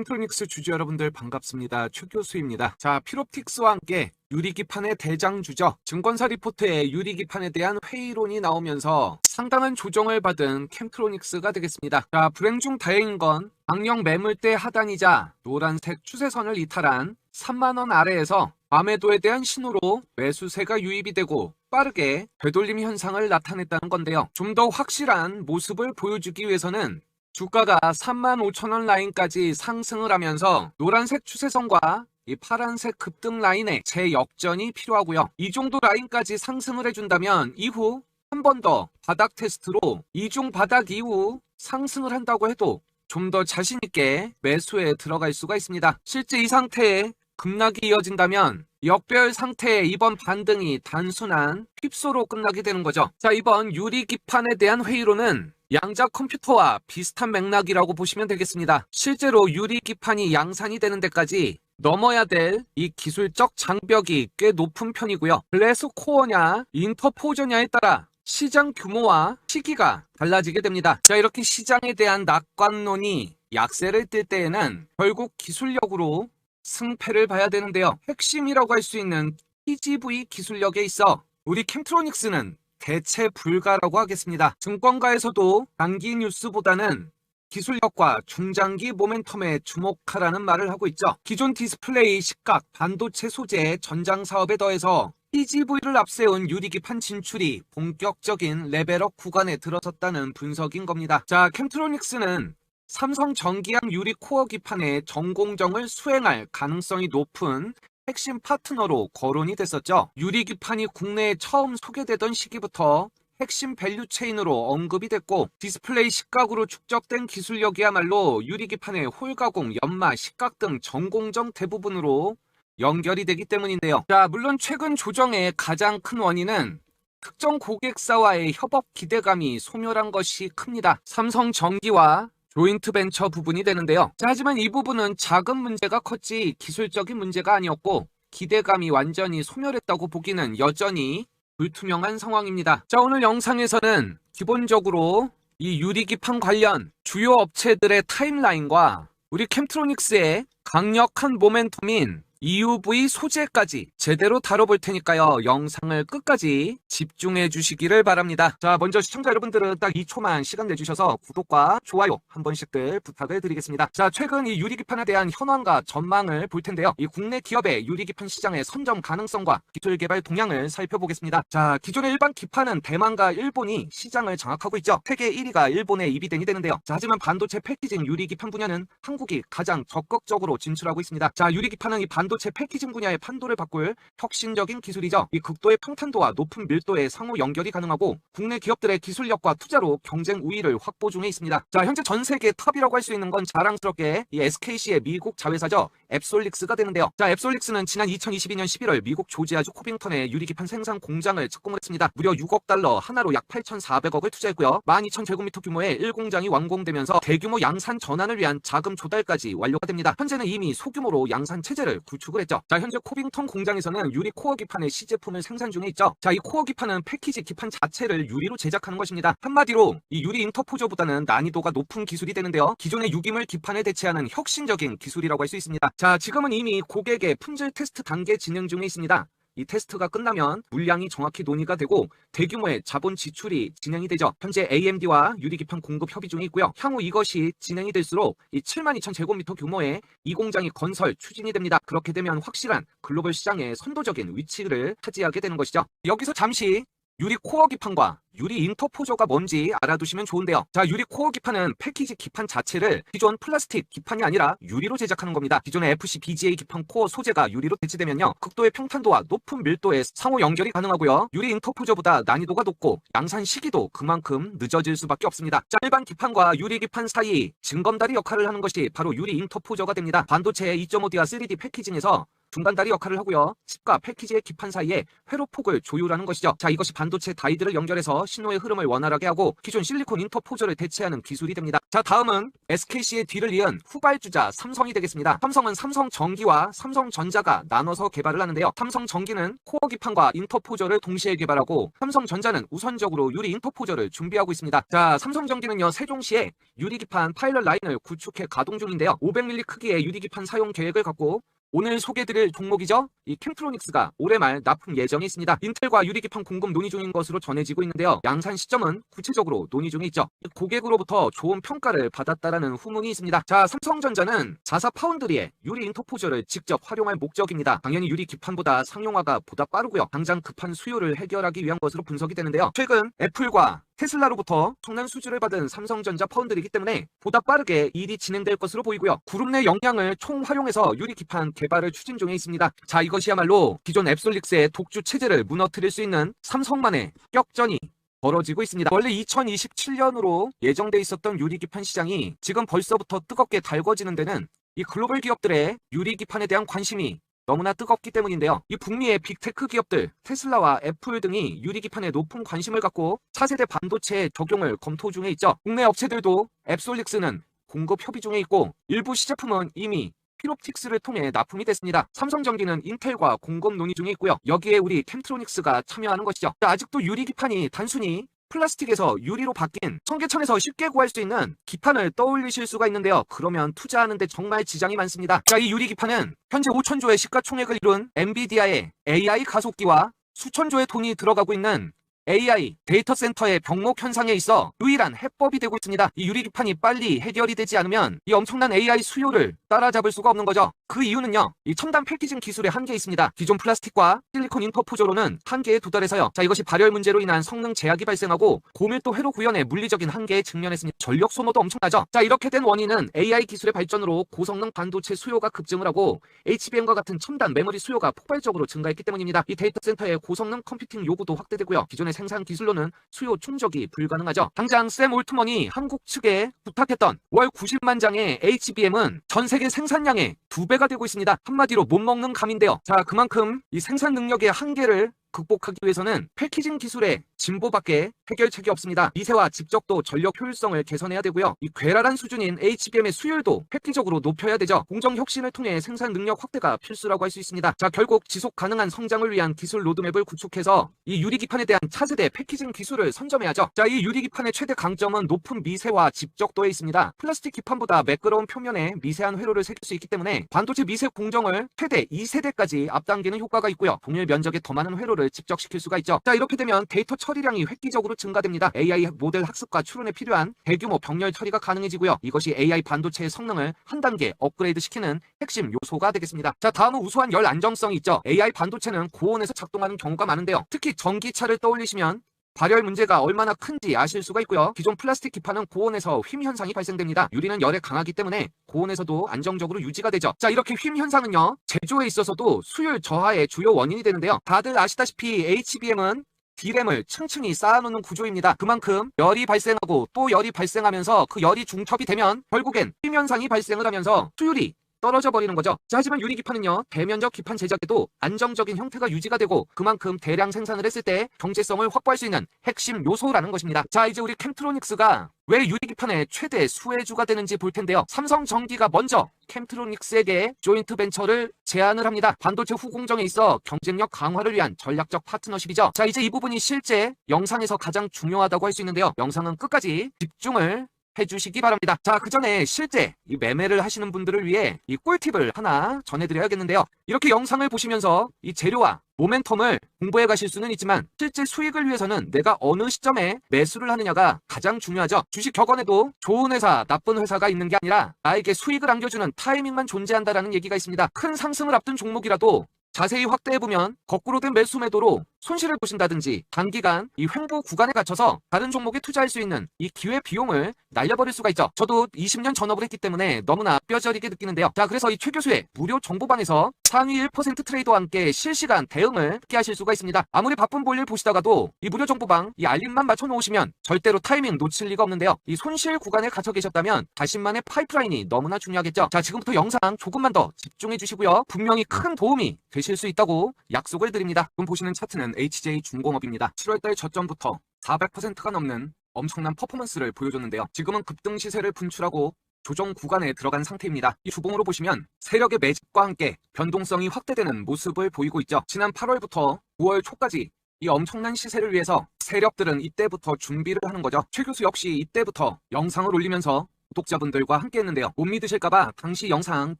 캠트로닉스 주주 여러분들 반갑습니다. 최 교수입니다. 자, 피롭틱스와 함께 유리기판의 대장주죠. 증권사 리포트에 유리기판에 대한 회의론이 나오면서 상당한 조정을 받은 캠트로닉스가 되겠습니다. 자, 불행 중 다행인 건 악령 매물대 하단이자 노란색 추세선을 이탈한 3만원 아래에서 과매도에 대한 신호로 매수세가 유입이 되고 빠르게 되돌림 현상을 나타냈다는 건데요. 좀 더 확실한 모습을 보여주기 위해서는 주가가 3만 5천원 라인까지 상승을 하면서 노란색 추세선과 이 파란색 급등 라인의 재역전이 필요하고요. 이 정도 라인까지 상승을 해준다면 이후 한 번 더 바닥 테스트로 이중 바닥 이후 상승을 한다고 해도 좀 더 자신있게 매수에 들어갈 수가 있습니다. 실제 이 상태에 급락이 이어진다면 역별 상태의 이번 반등이 단순한 휩소로 끝나게 되는 거죠. 자, 이번 유리 기판에 대한 회의로는 양자 컴퓨터와 비슷한 맥락이라고 보시면 되겠습니다. 실제로 유리 기판이 양산이 되는 데까지 넘어야 될 이 기술적 장벽이 꽤 높은 편이고요. 글래스 코어냐 인터포저냐에 따라 시장 규모와 시기가 달라지게 됩니다. 자, 이렇게 시장에 대한 낙관론이 약세를 뜰 때에는 결국 기술력으로 승패를 봐야 되는데요. 핵심이라고 할 수 있는 TGV 기술력에 있어 우리 캠트로닉스는 대체 불가라고 하겠습니다. 증권가에서도 단기 뉴스보다는 기술력과 중장기 모멘텀에 주목하라는 말을 하고 있죠. 기존 디스플레이, 식각, 반도체 소재, 전장 사업에 더해서 TGV를 앞세운 유리기판 진출이 본격적인 레벨업 구간에 들어섰다는 분석인 겁니다. 자, 캠트로닉스는 삼성 전기양 유리 코어 기판의 전공정을 수행할 가능성이 높은 핵심 파트너로 거론이 됐었죠. 유리 기판이 국내에 처음 소개되던 시기부터 핵심 밸류 체인으로 언급이 됐고 디스플레이 식각으로 축적된 기술력이야말로 유리 기판의 홀 가공, 연마, 식각 등 전공정 대부분으로 연결이 되기 때문인데요. 자, 물론 최근 조정의 가장 큰 원인은 특정 고객사와의 협업 기대감이 소멸한 것이 큽니다. 삼성 전기와 조인트 벤처 부분이 되는데요. 자, 하지만 이 부분은 작은 문제가 컸지 기술적인 문제가 아니었고 기대감이 완전히 소멸했다고 보기는 여전히 불투명한 상황입니다. 자, 오늘 영상에서는 기본적으로 이 유리기판 관련 주요 업체들의 타임라인과 우리 캠트로닉스의 강력한 모멘텀인 EUV 소재까지 제대로 다뤄볼 테니까요. 영상을 끝까지 집중해 주시기를 바랍니다. 자, 먼저 시청자 여러분들은 딱 2초만 시간 내주셔서 구독과 좋아요 한 번씩들 부탁을 드리겠습니다. 자, 최근 이 유리기판에 대한 현황과 전망을 볼 텐데요. 이 국내 기업의 유리기판 시장의 선점 가능성과 기술 개발 동향을 살펴보겠습니다. 자, 기존의 일반 기판은 대만과 일본이 시장을 장악하고 있죠. 세계 1위가 일본의 이비덴이 되는데요. 자, 하지만 반도체 패키징 유리기판 분야는 한국이 가장 적극적으로 진출하고 있습니다. 자, 유리기판은 이 반 반도체 패키징 분야의 판도를 바꿀 혁신적인 기술이죠. 이 극도의 평탄도와 높은 밀도의 상호 연결이 가능하고 국내 기업들의 기술력과 투자로 경쟁 우위를 확보 중에 있습니다. 자, 현재 전 세계 탑이라고 할 수 있는 건 자랑스럽게 이 SKC의 미국 자회사죠. 앱솔릭스가 되는데요. 자, 앱솔릭스는 지난 2022년 11월 미국 조지아주 코빙턴에 유리기판 생산 공장을 착공을 했습니다. 무려 6억 달러 하나로 약 8,400억을 투자했고요. 12,000제곱미터 규모의 1공장이 완공되면서 대규모 양산 전환을 위한 자금 조달까지 완료가 됩니다. 현재는 이미 소규모로 양산 체제를 구 구축을 했죠. 자, 현재 코빙턴 공장에서는 유리 코어 기판의 시제품을 생산 중에 있죠. 자, 이 코어 기판은 패키지 기판 자체를 유리로 제작하는 것입니다. 한마디로 이 유리 인터포저보다는 난이도가 높은 기술이 되는데요. 기존의 유기물 기판에 대체하는 혁신적인 기술이라고 할 수 있습니다. 자, 지금은 이미 고객의 품질 테스트 단계 진행 중에 있습니다. 이 테스트가 끝나면 물량이 정확히 논의가 되고 대규모의 자본 지출이 진행이 되죠. 현재 AMD와 유리기판 공급 협의 중에 있고요. 향후 이것이 진행이 될수록 이 7만 2천 제곱미터 규모의 이 공장이 건설 추진이 됩니다. 그렇게 되면 확실한 글로벌 시장의 선도적인 위치를 차지하게 되는 것이죠. 여기서 잠시 유리 코어 기판과 유리 인터포저가 뭔지 알아두시면 좋은데요. 자, 유리 코어 기판은 패키지 기판 자체를 기존 플라스틱 기판이 아니라 유리로 제작하는 겁니다. 기존의 FC BGA 기판 코어 소재가 유리로 대체되면요. 극도의 평탄도와 높은 밀도의 상호 연결이 가능하고요. 유리 인터포저보다 난이도가 높고 양산 시기도 그만큼 늦어질 수밖에 없습니다. 자, 일반 기판과 유리 기판 사이 증검다리 역할을 하는 것이 바로 유리 인터포저가 됩니다. 반도체의 2.5D와 3D 패키징에서 중간다리 역할을 하고요. 칩과 패키지의 기판 사이에 회로 폭을 조율하는 것이죠. 자, 이것이 반도체 다이들을 연결해서 신호의 흐름을 원활하게 하고 기존 실리콘 인터포저를 대체하는 기술이 됩니다. 자, 다음은 SKC의 뒤를 이은 후발주자 삼성이 되겠습니다. 삼성은 삼성전기와 삼성전자가 나눠서 개발을 하는데요. 삼성전기는 코어 기판과 인터포저를 동시에 개발하고 삼성전자는 우선적으로 유리 인터포저를 준비하고 있습니다. 자, 삼성전기는요, 세종시에 유리 기판 파일럿 라인을 구축해 가동 중인데요. 500mm 크기의 유리 기판 사용 계획을 갖고 오늘 소개드릴 종목이죠. 이 캠트로닉스가 올해 말 납품 예정이 있습니다. 인텔과 유리기판 공급 논의 중인 것으로 전해지고 있는데요. 양산 시점은 구체적으로 논의 중에 있죠. 고객으로부터 좋은 평가를 받았다라는 후문이 있습니다. 자, 삼성전자는 자사 파운드리의 유리 인터포저를 직접 활용할 목적입니다. 당연히 유리 기판보다 상용화가 보다 빠르고요. 당장 급한 수요를 해결하기 위한 것으로 분석이 되는데요. 최근 애플과 테슬라로부터 청난 수주를 받은 삼성전자 파운드리기 때문에 보다 빠르게 일이 진행될 것으로 보이고요. 그룹 내 역량을 총활용해서 유리 기판 개발을 추진 중에 있습니다. 자, 이것이야말로 기존 앱솔릭스의 독주 체제를 무너뜨릴 수 있는 삼성만의 격전이 벌어지고 있습니다. 원래 2027년으로 예정돼 있었던 유리기판 시장이 지금 벌써부터 뜨겁게 달궈지는 데는 이 글로벌 기업들의 유리기판에 대한 관심이 너무나 뜨겁기 때문인데요. 이 북미의 빅테크 기업들 테슬라와 애플 등이 유리기판에 높은 관심을 갖고 차세대 반도체 적용을 검토 중에 있죠. 국내 업체들도 앱솔릭스는 공급 협의 중에 있고 일부 시제품은 이미 피롭틱스를 통해 납품이 됐습니다. 삼성전기는 인텔과 공급 논의 중에 있고요. 여기에 우리 캠트로닉스가 참여하는 것이죠. 아직도 유리기판이 단순히 플라스틱에서 유리로 바뀐 청계천에서 쉽게 구할 수 있는 기판을 떠올리실 수가 있는데요. 그러면 투자하는데 정말 지장이 많습니다. 자, 이 유리 기판은 현재 5천조의 시가총액을 이룬 엔비디아의 AI 가속기와 수천조의 돈이 들어가고 있는 AI 데이터 센터의 병목 현상에 있어 유일한 해법이 되고 있습니다. 이 유리기판이 빨리 해결이 되지 않으면 이 엄청난 AI 수요를 따라잡을 수가 없는 거죠. 그 이유는요. 이 첨단 패키징 기술에 한계 있습니다. 기존 플라스틱과 실리콘 인터포저로는 한계에 도달해서요. 자 이것이 발열 문제로 인한 성능 제약이 발생하고 고밀도 회로 구현의 물리적인 한계에 직면했습니다. 전력 소모도 엄청나죠. 자 이렇게 된 원인은 AI 기술의 발전으로 고성능 반도체 수요가 급증을 하고 HBM과 같은 첨단 메모리 수요가 폭발적으로 증가했기 때문입니다. 이 데이터 센터의 고성능 컴퓨팅 요구도 확대되고요. 기존의 생산 기술로는 수요 충족이 불가능하죠. 당장 샘 올트먼이 한국 측에 부탁했던 월 90만 장의 HBM은 전 세계 생산량의 두 배가 되고 있습니다. 한마디로 못 먹는 감인데요. 자, 그만큼 이 생산 능력의 한계를 극복하기 위해서는 패키징 기술의 진보밖에 해결책이 없습니다. 미세와 집적도 전력 효율성을 개선해야 되고요. 이 괴랄한 수준인 HBM의 수율도 획기적으로 높여야 되죠. 공정 혁신을 통해 생산 능력 확대가 필수라고 할 수 있습니다. 자, 결국 지속 가능한 성장을 위한 기술 로드맵을 구축해서 이 유리기판에 대한 차세대 패키징 기술을 선점해야죠. 자, 이 유리기판의 최대 강점은 높은 미세와 집적도에 있습니다. 플라스틱 기판보다 매끄러운 표면에 미세한 회로를 새길 수 있기 때문에 반도체 미세 공정을 최대 2세대까지 앞당기는 효과가 있고요. 동일 면적에 더 많은 회로를 집적시킬 수가 있죠. 자, 이렇게 되면 데이터 처리 량이 획기적으로 증가됩니다. AI 모델 학습과 추론에 필요한 대규모 병렬 처리가 가능해지고요. 이것이 AI 반도체의 성능을 한 단계 업그레이드 시키는 핵심 요소가 되겠습니다. 자, 다음은 우수한 열 안정성이 있죠. AI 반도체는 고온에서 작동하는 경우가 많은데요. 특히 전기차를 떠올리시면 발열 문제가 얼마나 큰지 아실 수가 있고요. 기존 플라스틱 기판은 고온에서 휨 현상이 발생됩니다. 유리는 열에 강하기 때문에 고온에서도 안정적으로 유지가 되죠. 자, 이렇게 휨 현상은요. 제조에 있어서도 수율 저하의 주요 원인이 되는데요. 다들 아시다시피 HBM은 D램을 층층이 쌓아놓는 구조입니다. 그만큼 열이 발생하고 또 열이 발생하면서 그 열이 중첩이 되면 결국엔 휨 현상이 발생을 하면서 수율이 떨어져 버리는 거죠. 자, 하지만 유리 기판은요, 대면적 기판 제작에도 안정적인 형태가 유지가 되고 그만큼 대량 생산을 했을 때 경제성을 확보할 수 있는 핵심 요소라는 것입니다. 자, 이제 우리 캠트로닉스가 왜 유리 기판의 최대 수혜주가 되는지 볼 텐데요. 삼성전기가 먼저 캠트로닉스에게 조인트 벤처를 제안을 합니다. 반도체 후공정에 있어 경쟁력 강화를 위한 전략적 파트너십이죠. 자, 이제 이 부분이 실제 영상에서 가장 중요하다고 할 수 있는데요. 영상은 끝까지 집중을 해주시기 바랍니다. 자, 그 전에 실제 이 매매를 하시는 분들을 위해 이 꿀팁을 하나 전해드려야겠는데요. 이렇게 영상을 보시면서 이 재료와 모멘텀을 공부해 가실 수는 있지만 실제 수익을 위해서는 내가 어느 시점에 매수를 하느냐가 가장 중요하죠. 주식 격언에도 좋은 회사, 나쁜 회사가 있는 게 아니라 나에게 수익을 안겨주는 타이밍만 존재한다라는 얘기가 있습니다. 큰 상승을 앞둔 종목이라도 자세히 확대해보면 거꾸로 된 매수 매도로 손실을 보신다든지 단기간 이 횡보 구간에 갇혀서 다른 종목에 투자할 수 있는 이 기회 비용을 날려버릴 수가 있죠. 저도 20년 전업을 했기 때문에 너무나 뼈저리게 느끼는데요. 자, 그래서 이 최 교수의 무료 정보방에서 상위 1% 트레이더와 함께 실시간 대응을 함께 하실 수가 있습니다. 아무리 바쁜 볼일 보시다가도 이 무료 정보방 이 알림만 맞춰놓으시면 절대로 타이밍 놓칠 리가 없는데요. 이 손실 구간에 갇혀 계셨다면 자신만의 파이프라인이 너무나 중요하겠죠. 자, 지금부터 영상 조금만 더 집중해 주시고요. 분명히 큰 도움이 되실 수 있다고 약속을 드립니다. 지금 보시는 차트는 HJ 중공업입니다. 7월달 저점부터 400%가 넘는 엄청난 퍼포먼스를 보여줬는데요. 지금은 급등 시세를 분출하고 조정 구간에 들어간 상태입니다. 이 주봉으로 보시면 세력의 매집과 함께 변동성이 확대되는 모습을 보이고 있죠. 지난 8월부터 9월 초까지 이 엄청난 시세를 위해서 세력들은 이때부터 준비를 하는 거죠. 최 교수 역시 이때부터 영상을 올리면서 구 독자분들과 함께 했는데요. 못 믿으실까봐 당시 영상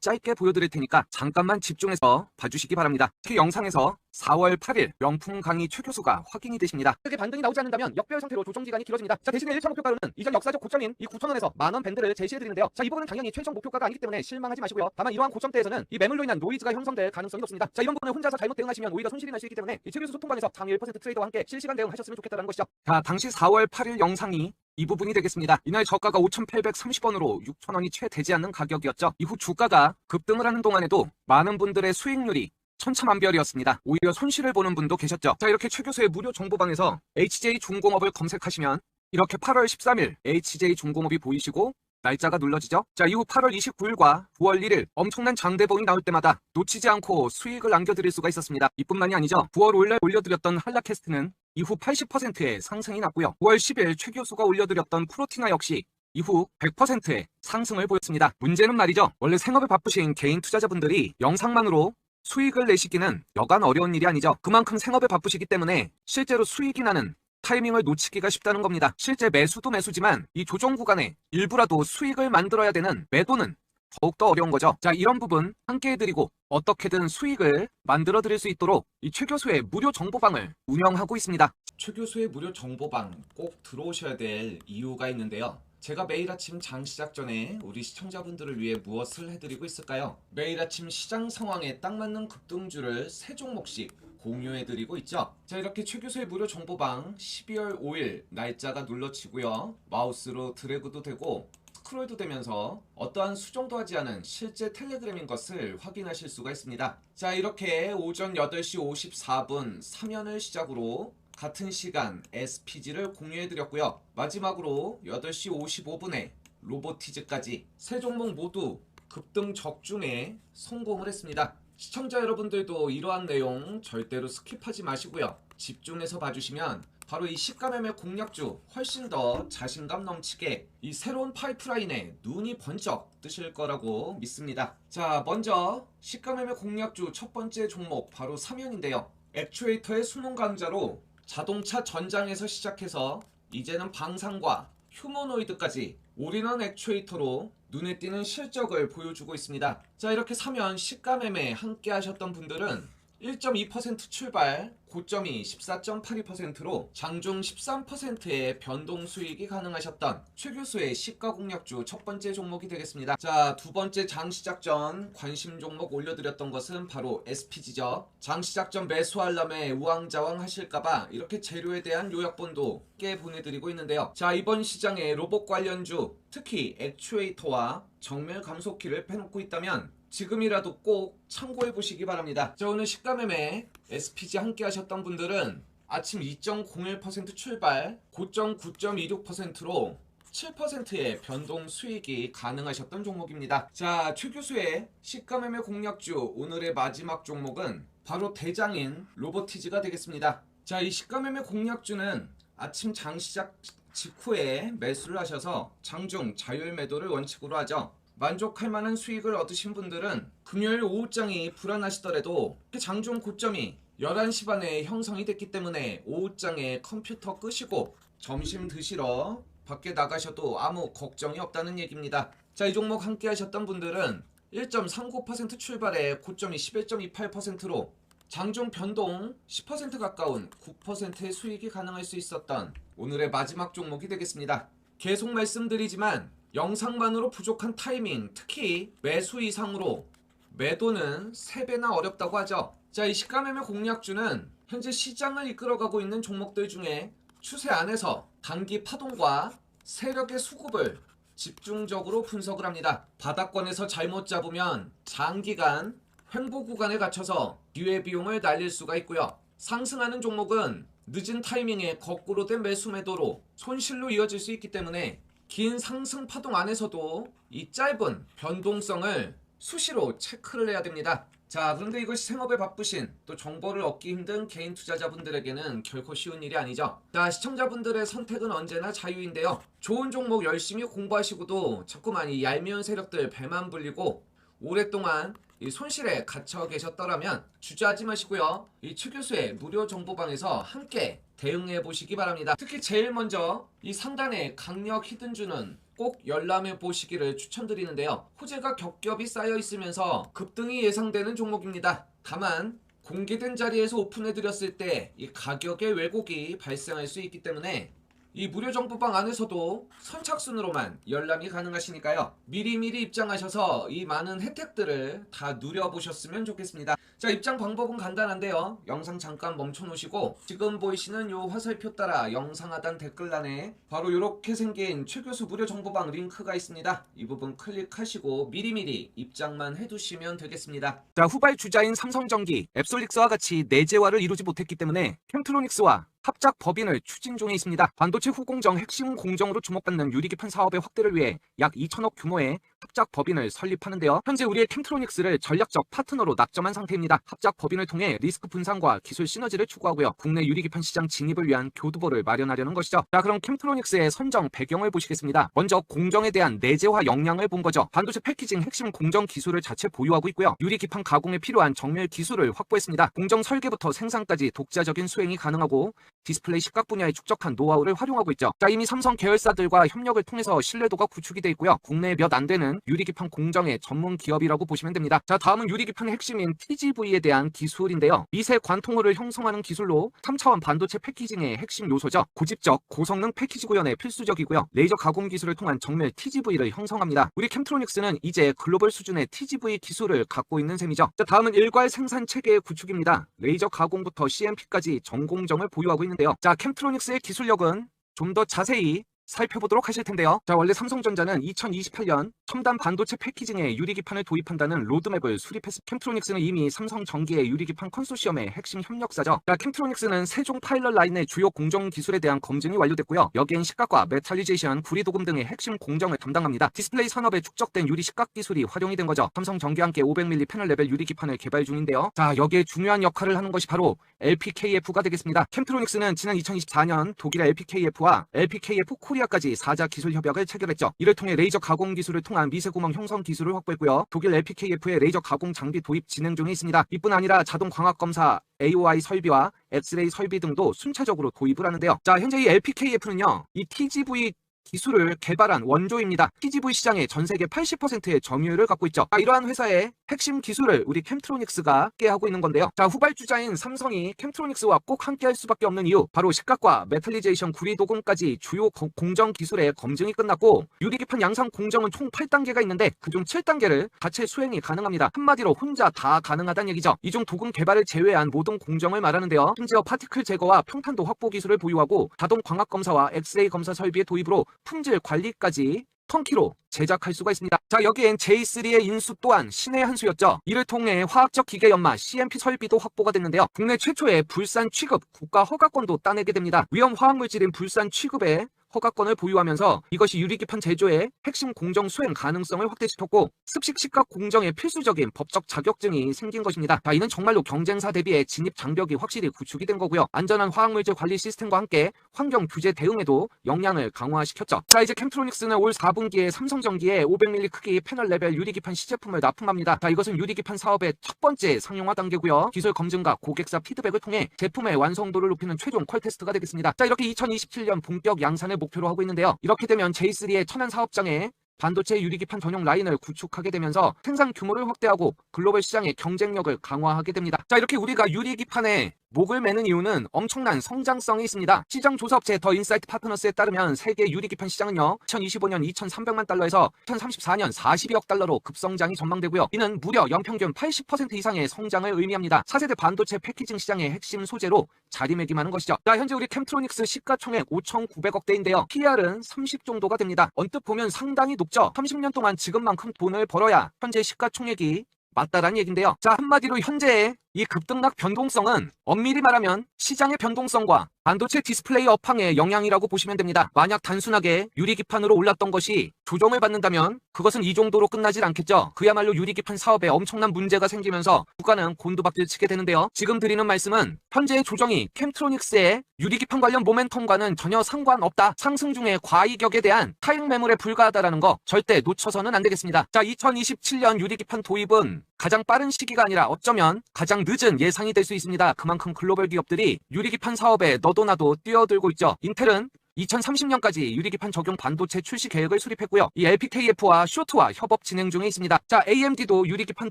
짧게 보여드릴 테니까 잠깐만 집중해서 봐주시기 바랍니다. 그 영상에서 4월 8일 명품 강의 최 교수가 확인이 되십니다. 크게 반등이 나오지 않는다면 역별 상태로 조정 기간이 길어집니다. 자 대신에 1차 목표가로는 이전 역사적 고점인 이 9천원에서 만원 밴드를 제시해드리는데요. 자 이 부분은 당연히 최종 목표가가 아니기 때문에 실망하지 마시고요. 다만 이러한 고점대에서는 이 매물로 인한 노이즈가 형성될 가능성이 높습니다. 자 이런 부분을 혼자서 잘못 대응하시면 오히려 손실이 날 수 있기 때문에 이 최 교수 소통방에서 상위 1% 트레이더와 함께 실시간 대응하셨으면 좋겠다는 것이죠. 자 당시 4월 8일 영상이 이 부분이 되겠습니다. 이날 저가가 5,830원으로 6,000원이 채 되지 않는 가격이었죠. 이후 주가가 급등을 하는 동안에도 많은 분들의 수익률이 천차만별이었습니다. 오히려 손실을 보는 분도 계셨죠. 자 이렇게 최 교수의 무료 정보방에서 HJ 중공업을 검색하시면 이렇게 8월 13일 HJ 중공업이 보이시고 날짜가 눌러지죠. 자 이후 8월 29일과 9월 1일 엄청난 장대봉이 나올 때마다 놓치지 않고 수익을 남겨드릴 수가 있었습니다. 이뿐만이 아니죠. 9월 5일날 올려드렸던 한라캐스트는 이후 80%의 상승이 났고요. 9월 10일 최 교수가 올려드렸던 프로티나 역시 이후 100%의 상승을 보였습니다. 문제는 말이죠. 원래 생업에 바쁘신 개인 투자자분들이 영상만으로 수익을 내시기는 여간 어려운 일이 아니죠. 그만큼 생업에 바쁘시기 때문에 실제로 수익이 나는 타이밍을 놓치기가 쉽다는 겁니다. 실제 매수도 매수지만 이 조정 구간에 일부라도 수익을 만들어야 되는 매도는 더욱더 어려운 거죠. 자, 이런 부분 함께 해드리고 어떻게든 수익을 만들어 드릴 수 있도록 이 최 교수의 무료 정보방을 운영하고 있습니다. 최 교수의 무료 정보방 꼭 들어오셔야 될 이유가 있는데요. 제가 매일 아침 장 시작 전에 우리 시청자분들을 위해 무엇을 해드리고 있을까요? 매일 아침 시장 상황에 딱 맞는 급등주를 세 종목씩 공유해드리고 있죠. 자 이렇게 최 교수의 무료 정보방 12월 5일 날짜가 눌러지고요. 마우스로 드래그도 되고 스크롤도 되면서 어떠한 수정도 하지 않은 실제 텔레그램인 것을 확인하실 수가 있습니다. 자 이렇게 오전 8시 54분 3연을 시작으로 같은 시간 SPG를 공유해드렸고요. 마지막으로 8시 55분에 로보티즈까지 세 종목 모두 급등 적중에 성공을 했습니다. 시청자 여러분들도 이러한 내용 절대로 스킵하지 마시고요. 집중해서 봐주시면 바로 이 시가매매 공략주 훨씬 더 자신감 넘치게 이 새로운 파이프라인에 눈이 번쩍 뜨실 거라고 믿습니다. 자, 먼저 시가매매 공략주 첫 번째 종목 바로 3연인데요. 액추에이터의 숨은 강자로 자동차 전장에서 시작해서 이제는 방산과 휴머노이드까지 올인원 액추에이터로 눈에 띄는 실적을 보여주고 있습니다. 자 이렇게 사면 시가매매 함께 하셨던 분들은 1.2% 출발, 고점이 14.82%로 장중 13%의 변동 수익이 가능하셨던 최 교수의 시가 공략주 첫 번째 종목이 되겠습니다. 자, 두 번째 장 시작 전 관심 종목 올려드렸던 것은 바로 SPG죠. 장 시작 전 매수하려면 우왕좌왕 하실까봐 이렇게 재료에 대한 요약본도 깨 보내드리고 있는데요. 자, 이번 시장에 로봇 관련주, 특히 액추에이터와 정밀 감속기를 빼놓고 있다면 지금이라도 꼭 참고해 보시기 바랍니다. 자, 오늘 시가매매 SPG 함께 하셨던 분들은 아침 2.01% 출발, 고점 9.26%로 7%의 변동 수익이 가능하셨던 종목입니다. 자, 최 교수의 시가매매 공략주 오늘의 마지막 종목은 바로 대장인 로보티즈가 되겠습니다. 자, 이 시가매매 공략주는 아침 장 시작 직후에 매수를 하셔서 장중 자율 매도를 원칙으로 하죠. 만족할 만한 수익을 얻으신 분들은 금요일 오후장이 불안하시더라도 장중 고점이 11시 반에 형성이 됐기 때문에 오후장에 컴퓨터 끄시고 점심 드시러 밖에 나가셔도 아무 걱정이 없다는 얘기입니다. 자, 이 종목 함께 하셨던 분들은 1.39% 출발에 고점이 11.28%로 장중 변동 10% 가까운 9%의 수익이 가능할 수 있었던 오늘의 마지막 종목이 되겠습니다. 계속 말씀드리지만 영상만으로 부족한 타이밍, 특히 매수 이상으로 매도는 3배나 어렵다고 하죠. 자, 이 시가매매 공략주는 현재 시장을 이끌어가고 있는 종목들 중에 추세 안에서 단기 파동과 세력의 수급을 집중적으로 분석을 합니다. 바닥권에서 잘못 잡으면 장기간 횡보 구간에 갇혀서 기회 비용을 날릴 수가 있고요. 상승하는 종목은 늦은 타이밍에 거꾸로 된 매수 매도로 손실로 이어질 수 있기 때문에 긴 상승 파동 안에서도 이 짧은 변동성을 수시로 체크를 해야 됩니다. 자, 그런데 이것이 생업에 바쁘신 또 정보를 얻기 힘든 개인 투자자분들에게는 결코 쉬운 일이 아니죠. 자, 시청자분들의 선택은 언제나 자유인데요. 좋은 종목 열심히 공부하시고도 자꾸만 이 얄미운 세력들 배만 불리고 오랫동안 이 손실에 갇혀 계셨더라면 주저하지 마시고요. 이 최 교수의 무료 정보방에서 함께 대응해 보시기 바랍니다. 특히 제일 먼저 이 상단의 강력 히든주는 꼭 열람해 보시기를 추천드리는데요. 호재가 겹겹이 쌓여 있으면서 급등이 예상되는 종목입니다. 다만 공개된 자리에서 오픈해 드렸을 때 이 가격의 왜곡이 발생할 수 있기 때문에 이 무료 정보방 안에서도 선착순으로만 열람이 가능하시니까요. 미리미리 입장하셔서 이 많은 혜택들을 다 누려보셨으면 좋겠습니다. 자, 입장 방법은 간단한데요. 영상 잠깐 멈춰 놓으시고 지금 보이시는 요 화살표 따라 영상 하단 댓글란에 바로 이렇게 생긴 최 교수 무료 정보방 링크가 있습니다. 이 부분 클릭하시고 미리미리 입장만 해두시면 되겠습니다. 자, 후발 주자인 삼성전기, 앱솔릭스와 같이 내재화를 이루지 못했기 때문에 캠트로닉스와 합작 법인을 추진 중에 있습니다. 반도체 후공정 핵심 공정으로 주목받는 유리기판 사업의 확대를 위해 약 2천억 규모의 합작 법인을 설립하는데요. 현재 우리의 캠트로닉스를 전략적 파트너로 낙점한 상태입니다. 합작 법인을 통해 리스크 분산과 기술 시너지를 추구하고요. 국내 유리기판 시장 진입을 위한 교두보를 마련하려는 것이죠. 자, 그럼 캠트로닉스의 선정 배경을 보시겠습니다. 먼저 공정에 대한 내재화 역량을 본 거죠. 반도체 패키징 핵심 공정 기술을 자체 보유하고 있고요. 유리기판 가공에 필요한 정밀 기술을 확보했습니다. 공정 설계부터 생산까지 독자적인 수행이 가능하고 디스플레이 시각 분야에 축적한 노하우를 활용하고 있죠. 자, 이미 삼성 계열사들과 협력을 통해서 신뢰도가 구축이 돼 있고요. 국내에 몇안 되는 유리기판 공정의 전문 기업이라고 보시면 됩니다. 자, 다음은 유리기판의 핵심인 TGV에 대한 기술인데요. 미세 관통호를 형성하는 기술로 3차원 반도체 패키징의 핵심 요소죠. 고집적, 고성능 패키지 구현에 필수적이고요. 레이저 가공 기술을 통한 정밀 TGV를 형성합니다. 우리 캠트로닉스는 이제 글로벌 수준의 TGV 기술을 갖고 있는 셈이죠. 자, 다음은 일괄 생산 체계의 구축입니다. 레이저 가공부터 CMP까지 전공정을 보유하고 있는 데요. 자, 캠트로닉스의 기술력은 좀 더 자세히 살펴보도록 하실 텐데요. 자, 원래 삼성전자는 2028년 첨단 반도체 패키징에 유리기판을 도입한다는 로드맵을 수립했습니다. 캠트로닉스는 이미 삼성 전기의 유리기판 컨소시엄의 핵심 협력사죠. 자, 캠트로닉스는 세종 파일럿 라인의 주요 공정 기술에 대한 검증이 완료됐고요. 여기엔 시각과 메탈리제이션, 구리도금 등의 핵심 공정을 담당합니다. 디스플레이 산업에 축적된 유리 시각 기술이 활용이 된 거죠. 삼성 전기와 함께 500mm 패널 레벨 유리기판을 개발 중인데요. 자, 여기에 중요한 역할을 하는 것이 바로 LPKF가 되겠습니다. 캠트로닉스는 지난 2024년 독일의 LPKF와 LPKF 코리아 까지 4자 기술 협약을 체결했죠. 이를 통해 레이저 가공 기술을 통한 미세 구멍 형성 기술을 확보했고요. 독일 LPKF의 레이저 가공 장비 도입 진행 중에 있습니다. 이뿐 아니라 자동 광학 검사 AOI 설비와 엑스레이 설비 등도 순차적으로 도입을 하는데요. 자, 현재 이 LPKF는요. 이 TGV 기술을 개발한 원조입니다. TGV 시장의 전 세계 80%의 점유율을 갖고 있죠. 자, 이러한 회사의 핵심 기술을 우리 캠트로닉스가 함께 하고 있는 건데요. 자, 후발주자인 삼성이 캠트로닉스와 꼭 함께 할 수밖에 없는 이유 바로 시각과 메탈리제이션 구리 도금까지 주요 거- 공정 기술의 검증이 끝났고 유리기판 양산 공정은 총 8단계가 있는데 그중 7단계를 자체 수행이 가능합니다. 한마디로 혼자 다 가능하다는 얘기죠. 이 중 도금 개발을 제외한 모든 공정을 말하는데요. 심지어 파티클 제거와 평탄도 확보 기술을 보유하고 자동 광학 검사와 엑스레이 검사 설비의 도입으로 품질 관리까지 턴키로 제작할 수가 있습니다. 자 여기엔 J3의 인수 또한 신의 한 수였죠. 이를 통해 화학적 기계 연마 CMP 설비도 확보가 됐는데요. 국내 최초의 불산 취급 국가 허가권도 따내게 됩니다. 위험 화학물질인 불산 취급에 허가권을 보유하면서 이것이 유리기판 제조의 핵심 공정 수행 가능성을 확대시켰고 습식 시각 공정에 필수적인 법적 자격증이 생긴 것입니다. 자, 이는 정말로 경쟁사 대비의 진입 장벽이 확실히 구축이 된 거고요. 안전한 화학물질 관리 시스템과 함께 환경 규제 대응에도 역량을 강화시켰죠. 자, 이제 캠트로닉스는 올 4분기에 삼성전기에 500mm 크기 패널 레벨 유리기판 시제품을 납품합니다. 자, 이것은 유리기판 사업의 첫 번째 상용화 단계고요. 기술 검증과 고객사 피드백을 통해 제품의 완성도를 높이는 최종 퀄 테스트가 되겠습니다. 자, 이렇게 2027년 본격 양산을 목표로 하고 있는데요. 이렇게 되면 J3의 천안 사업장에 반도체 유리기판 전용 라인을 구축하게 되면서 생산 규모를 확대하고 글로벌 시장의 경쟁력을 강화하게 됩니다. 자, 이렇게 우리가 유리기판의 목을 매는 이유는 엄청난 성장성이 있습니다. 시장 조사업체 더 인사이트 파트너스에 따르면 세계 유리기판 시장은요, 2025년 2,300만 달러에서 2034년 42억 달러로 급성장이 전망되고요. 이는 무려 연평균 80% 이상의 성장을 의미합니다. 4세대 반도체 패키징 시장의 핵심 소재로 자리매김하는 것이죠. 자, 현재 우리 캠트로닉스 시가총액 5,900억대인데요. PR은 30 정도가 됩니다. 언뜻 보면 상당히 높죠. 30년 동안 지금만큼 돈을 벌어야 현재 시가총액이 맞다라는 얘긴데요. 자, 한마디로 현재의 이 급등락 변동성은 엄밀히 말하면 시장의 변동성과 반도체 디스플레이 업황의 영향이라고 보시면 됩니다. 만약 단순하게 유리기판으로 올랐던 것이 조정을 받는다면 그것은 이 정도로 끝나질 않겠죠. 그야말로 유리기판 사업에 엄청난 문제가 생기면서 주가는 곤두박질 치게 되는데요. 지금 드리는 말씀은 현재의 조정이 캠트로닉스의 유리기판 관련 모멘텀과는 전혀 상관없다. 상승 중에 과이격에 대한 타익 매물에 불과하다라는 거 절대 놓쳐서는 안 되겠습니다. 자, 2027년 유리기판 도입은 가장 빠른 시기가 아니라 어쩌면 가장 늦은 예상이 될 수 있습니다. 그만큼 글로벌 기업들이 유리기판 사업에 너도 나도 뛰어들고 있죠. 인텔은 2030년까지 유리기판 적용 반도체 출시 계획을 수립했고요. 이 LPKF와 쇼트와 협업 진행 중에 있습니다. 자, AMD도 유리기판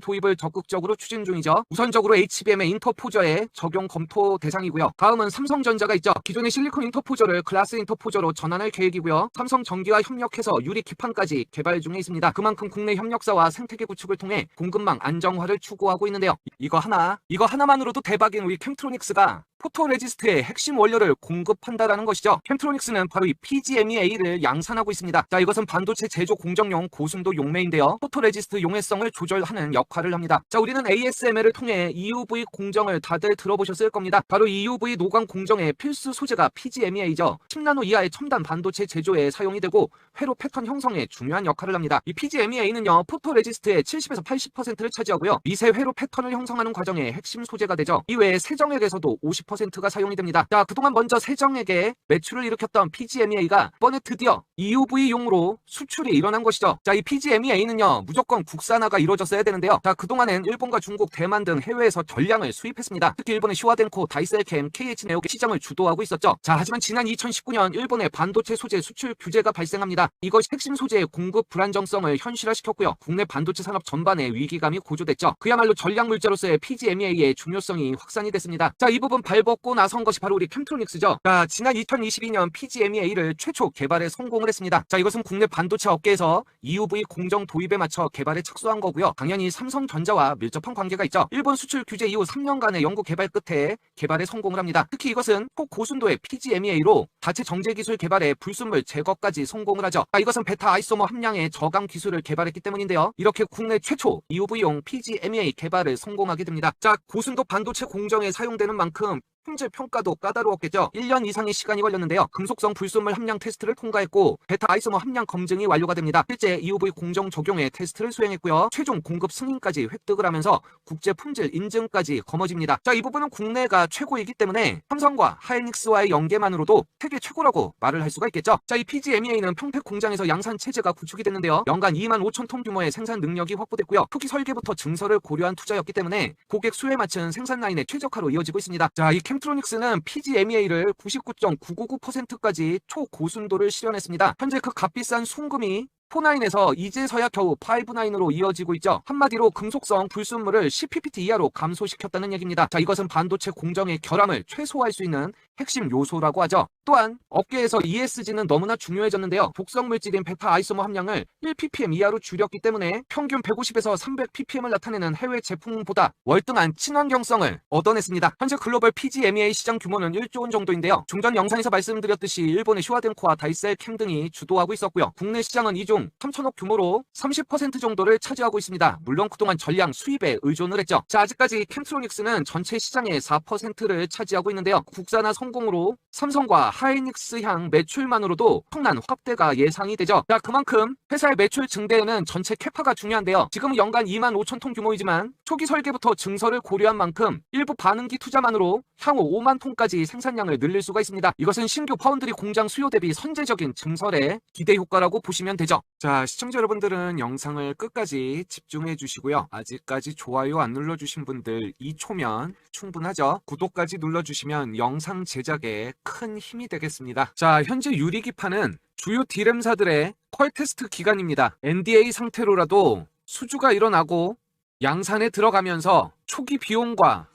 도입을 적극적으로 추진 중이죠. 우선적으로 HBM의 인터포저의 적용 검토 대상이고요. 다음은 삼성전자가 있죠. 기존의 실리콘 인터포저를 글라스 인터포저로 전환할 계획이고요. 삼성전기와 협력해서 유리기판까지 개발 중에 있습니다. 그만큼 국내 협력사와 생태계 구축을 통해 공급망 안정화를 추구하고 있는데요. 이거 하나, 이거 하나만으로도 대박인 우리 캠트로닉스가 포토레지스트의 핵심 원료를 공급한다라는 것이죠. 캠트로닉스는 바로 이 PGMEA를 양산하고 있습니다. 자, 이것은 반도체 제조 공정용 고순도 용매인데요. 포토레지스트 용해성을 조절하는 역할을 합니다. 자, 우리는 ASML을 통해 EUV 공정을 다들 들어보셨을 겁니다. 바로 EUV 노광 공정의 필수 소재가 PGMEA죠. 10나노 이하의 첨단 반도체 제조에 사용이 되고 회로 패턴 형성에 중요한 역할을 합니다. 이 PGMEA는요, 포토레지스트의 70에서 80%를 차지하고요. 미세 회로 패턴을 형성하는 과정의 핵심 소재가 되죠. 이외에 세정액에서도 50 10%가 사용이 됩니다. 자, 그동안 먼저 세정에게 매출을 일으켰던 PGMEA가 이번에 드디어 EUV용으로 수출이 일어난 것이죠. 자, 이 PGMEA는요, 무조건 국산화가 이루어졌어야 되는데요. 자, 그동안엔 일본과 중국, 대만 등 해외에서 전량을 수입했습니다. 특히 일본의 슈와덴코, 다이셀캠, KH네오가 시장을 주도하고 있었죠. 자, 하지만 지난 2019년 일본의 반도체 소재 수출 규제가 발생합니다. 이것이 핵심 소재의 공급 불안정성을 현실화시켰고요. 국내 반도체 산업 전반에 위기감이 고조됐죠. 그야말로 전략 물자로서의 PGMEA의 중요성이 확산이 됐습니다. 자, 이 부분 발 벗고 나선 것이 바로 우리 캠트로닉스죠. 자, 지난 2022년 PGMEA를 최초 개발에 성공을 했습니다. 자, 이것은 국내 반도체 업계에서 EUV 공정 도입에 맞춰 개발에 착수한 거고요. 당연히 삼성전자와 밀접한 관계가 있죠. 일본 수출 규제 이후 3년간의 연구 개발 끝에 개발에 성공을 합니다. 특히 이것은 고고순도의 PGMEA로 다체 정제 기술 개발에 불순물 제거까지 성공을 하죠. 자, 이것은 베타 아이소모 함량의 저감 기술을 개발했기 때문인데요. 이렇게 국내 최초 EUV용 PGMEA 개발을 성공하게 됩니다. 자, 고순도 반도체 공정에 사용되는 만큼 품질 평가도 까다로웠겠죠. 1년 이상의 시간이 걸렸는데요. 금속성 불순물 함량 테스트를 통과했고 베타 아이소모 함량 검증이 완료가 됩니다. 실제 EUV 공정 적용의 테스트를 수행했고요. 최종 공급 승인까지 획득을 하면서 국제 품질 인증까지 거머집니다. 자, 이 부분은 국내가 최고이기 때문에 삼성과 하이닉스와의 연계만으로도 세계 최고라고 말을 할 수가 있겠죠. 자, 이 PGMEA는 평택 공장에서 양산 체제가 구축이 됐는데요. 연간 2만 5천 톤 규모의 생산 능력이 확보됐고요. 초기 설계부터 증설을 고려한 투자였기 때문에 고객 수에 맞춘 생산 라인의 최적화로 이어지고 있습니다. 자, 이 캠트로닉스는 PGMEA를 99.999%까지 초고순도를 실현했습니다. 현재 그 값비싼 순금이 4-9에서 이제서야 겨우 5-9으로 이어지고 있죠. 한마디로 금속성 불순물을 10ppt 이하로 감소시켰다는 얘기입니다. 자, 이것은 반도체 공정의 결함을 최소화할 수 있는 핵심 요소라고 하죠. 또한 업계에서 ESG는 너무나 중요해졌는데요. 독성 물질인 베타 아이소모 함량을 1ppm 이하로 줄였기 때문에 평균 150에서 300ppm을 나타내는 해외 제품보다 월등한 친환경성을 얻어냈습니다. 현재 글로벌 PGMEA 시장 규모는 1조 원 정도인데요. 중전 영상에서 말씀드렸듯이 일본의 슈와덴코와 다이셀 캠 등이 주도하고 있었고요. 국내 시장은 이중 3천억 규모로 30% 정도를 차지하고 있습니다. 물론 그동안 전량 수입에 의존을 했죠. 자, 아직까지 캠트로닉스는 전체 시장의 4%를 차지하고 있는데요. 국산화 성공으로 삼성과 하이닉스 향 매출만으로도 엄청난 확대가 예상이 되죠. 자, 그만큼 회사의 매출 증대에는 전체 캐파가 중요한데요. 지금은 연간 2만 5천 톤 규모이지만 초기 설계부터 증설을 고려한 만큼 일부 반응기 투자만으로 향후 5만 톤까지 생산량을 늘릴 수가 있습니다. 이것은 신규 파운드리 공장 수요 대비 선제적인 증설의 기대 효과라고 보시면 되죠. 자, 시청자 여러분들은 영상을 끝까지 집중해 주시고요. 아직까지 좋아요 안 눌러주신 분들 2초면 충분하죠. 구독까지 눌러주시면 영상 제작에 큰 힘이 되겠습니다. 자, 현재 유리기판은 주요 디램사들의 퀄 테스트 기간입니다. NDA 상태로라도 수주가 일어나고 양산에 들어가면서 초기 비용과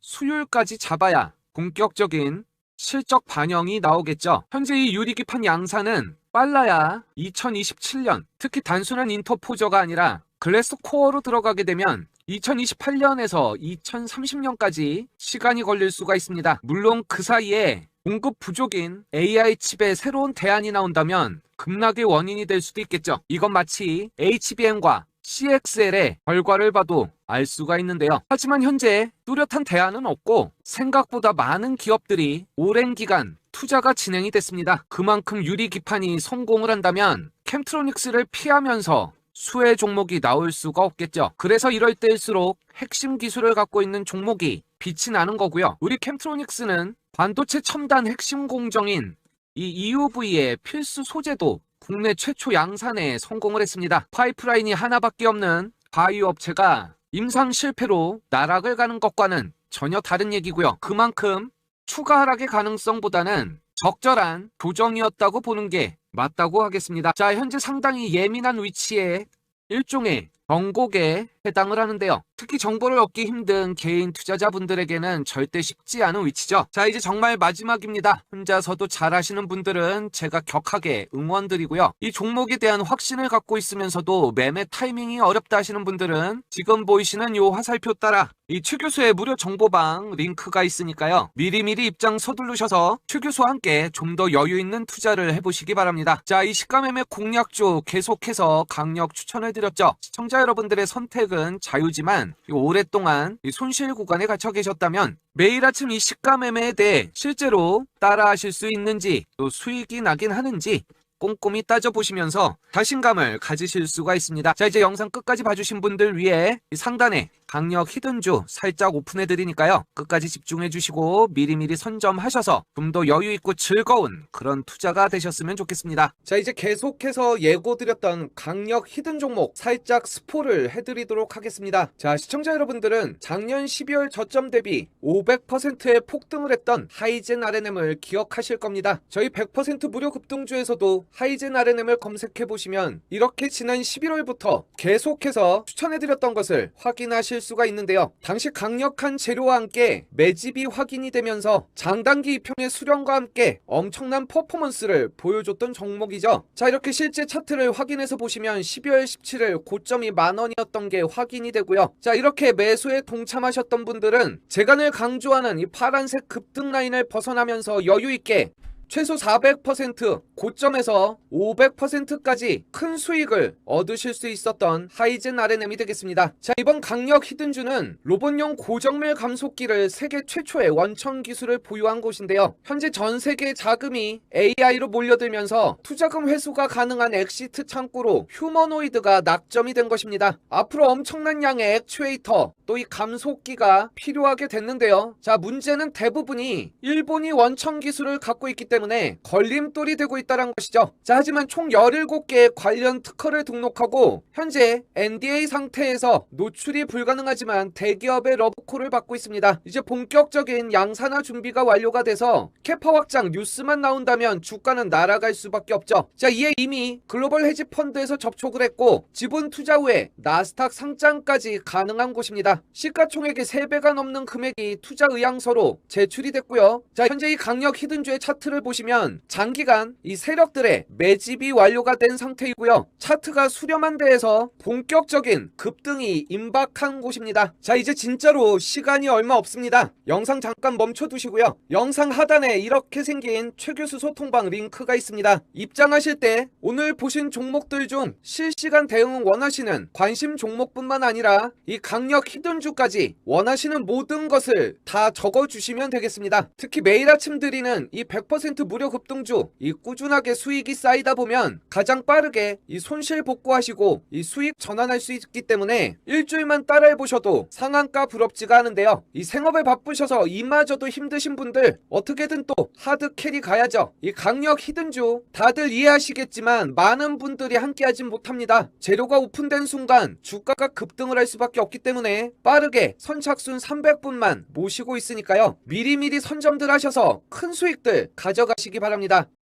수율까지 잡아야 본격적인 실적 반영이 나오겠죠. 현재 이 유리기판 양산은 빨라야 2027년, 특히 단순한 인터포저가 아니라 글래스 코어로 들어가게 되면 2028년에서 2030년까지 시간이 걸릴 수가 있습니다. 물론 그 사이에 공급 부족인 AI 칩의 새로운 대안이 나온다면 급락의 원인이 될 수도 있겠죠. 이건 마치 HBM과 CXL의 결과를 봐도 알 수가 있는데요. 하지만 현재 뚜렷한 대안은 없고 생각보다 많은 기업들이 오랜 기간 투자가 진행이 됐습니다. 그만큼 유리 기판이 성공을 한다면 캠트로닉스를 피하면서 수혜 종목이 나올 수가 없겠죠. 그래서 이럴 때일수록 핵심 기술을 갖고 있는 종목이 빛이 나는 거고요. 우리 캠트로닉스는 반도체 첨단 핵심 공정인 이 EUV의 필수 소재도 국내 최초 양산에 성공을 했습니다. 파이프라인이 하나밖에 없는 바이오 업체가 임상 실패로 나락을 가는 것과는 전혀 다른 얘기고요. 그만큼 추가 하락의 가능성보다는 적절한 조정이었다고 보는 게 맞다고 하겠습니다. 자, 현재 상당히 예민한 위치에 일종의 정곡에 해당을 하는데요. 특히 정보를 얻기 힘든 개인 투자자분들에게는 절대 쉽지 않은 위치죠. 자, 이제 정말 마지막입니다. 혼자서도 잘하시는 분들은 제가 격하게 응원드리고요. 이 종목에 대한 확신을 갖고 있으면서도 매매 타이밍이 어렵다 하시는 분들은 지금 보이시는 요 화살표 따라 이 최 교수의 무료 정보방 링크가 있으니까요. 미리미리 입장 서두르셔서 최 교수와 함께 좀 더 여유 있는 투자를 해보시기 바랍니다. 자, 이 시가매매 공략주 계속해서 강력 추천을 드렸죠. 시청자 여러분들의 선택은 자유지만 이 오랫동안 이 손실 구간에 갇혀 계셨다면 매일 아침 이 시가 매매에 대해 실제로 따라하실 수 있는지 또 수익이 나긴 하는지 꼼꼼히 따져보시면서 자신감을 가지실 수가 있습니다. 자, 이제 영상 끝까지 봐주신 분들 위해 이 상단에 강력 히든주 살짝 오픈해 드리니까요. 끝까지 집중해 주시고 미리미리 선점하셔서 좀 더 여유 있고 즐거운 그런 투자가 되셨으면 좋겠습니다. 자, 이제 계속해서 예고 드렸던 강력 히든 종목 살짝 스포를 해 드리도록 하겠습니다. 자, 시청자 여러분들은 작년 12월 저점 대비 500%의 폭등을 했던 하이젠 RNM을 기억하실 겁니다. 저희 100% 무료 급등주에서도 하이젠 RNM을 검색해 보시면 이렇게 지난 11월부터 계속해서 추천해 드렸던 것을 확인하실 수가 있는데요. 당시 강력한 재료와 함께 매집이 확인이 되면서 장단기 이평의 수렴과 함께 엄청난 퍼포먼스를 보여줬던 종목이죠. 자 이렇게 실제 차트를 확인해서 보시면 12월 17일 고점이 만 원이었던 게 확인이 되고요. 자 이렇게 매수에 동참하셨던 분들은 늘 강조하는 이 파란색 급등 라인을 벗어나면서 여유 있게 최소 400% 고점에서 500%까지 큰 수익을 얻으실 수 있었던 하이젠 RNM이 되겠습니다. 자, 이번 강력 히든주는 로봇용 고정밀 감속기를 세계 최초의 원천 기술을 보유한 곳인데요. 현재 전 세계 자금이 AI로 몰려들면서 투자금 회수가 가능한 엑시트 창구로 휴머노이드가 낙점이 된 것입니다. 앞으로 엄청난 양의 액추에이터 또 이 감속기가 필요하게 됐는데요. 자, 문제는 대부분이 일본이 원천 기술을 갖고 있기 때문에 걸림돌이 되고 있다는 것이죠. 자, 하지만 총 17개의 관련 특허를 등록하고 현재 NDA 상태에서 노출이 불가능하지만 대기업의 러브콜을 받고 있습니다. 이제 본격적인 양산화 준비가 완료가 돼서 캐파 확장 뉴스만 나온다면 주가는 날아갈 수밖에 없죠. 자, 이에 이미 글로벌 헤지 펀드에서 접촉을 했고 지분 투자 후에 나스닥 상장까지 가능한 곳입니다. 시가총액의 3배가 넘는 금액이 투자 의향서로 제출이 됐고요. 자, 현재 이 강력 히든주의 차트를 보시면 장기간 이 세력들의 매집이 완료가 된 상태이고요. 차트가 수렴한 데에서 본격적인 급등이 임박한 곳입니다. 자, 이제 진짜로 시간이 얼마 없습니다. 영상 잠깐 멈춰 두시고요. 영상 하단에 이렇게 생긴 최교수 소통방 링크가 있습니다. 입장하실 때 오늘 보신 종목들 중 실시간 대응 원하시는 관심 종목뿐만 아니라 이 강력 히든주까지 원하시는 모든 것을 다 적어 주시면 되겠습니다. 특히 매일 아침 드리는 이 100% 무료 급등주 이 꾸준하게 수익이 쌓이다 보면 가장 빠르게 이 손실 복구하시고 이 수익 전환할 수 있기 때문에 일주일만 따라해 보셔도 상한가 부럽지가 않은데요. 이 생업에 바쁘셔서 이마저도 힘드신 분들 어떻게든 또 하드 캐리 가야죠. 이 강력 히든주 다들 이해하시겠지만 많은 분들이 함께 하진 못합니다. 재료가 오픈된 순간 주가가 급등을 할 수밖에 없기 때문에 빠르게 선착순 300분만 모시고 있으니까요. 미리미리 선점들 하셔서 큰 수익들 가져 가시기 바랍니다.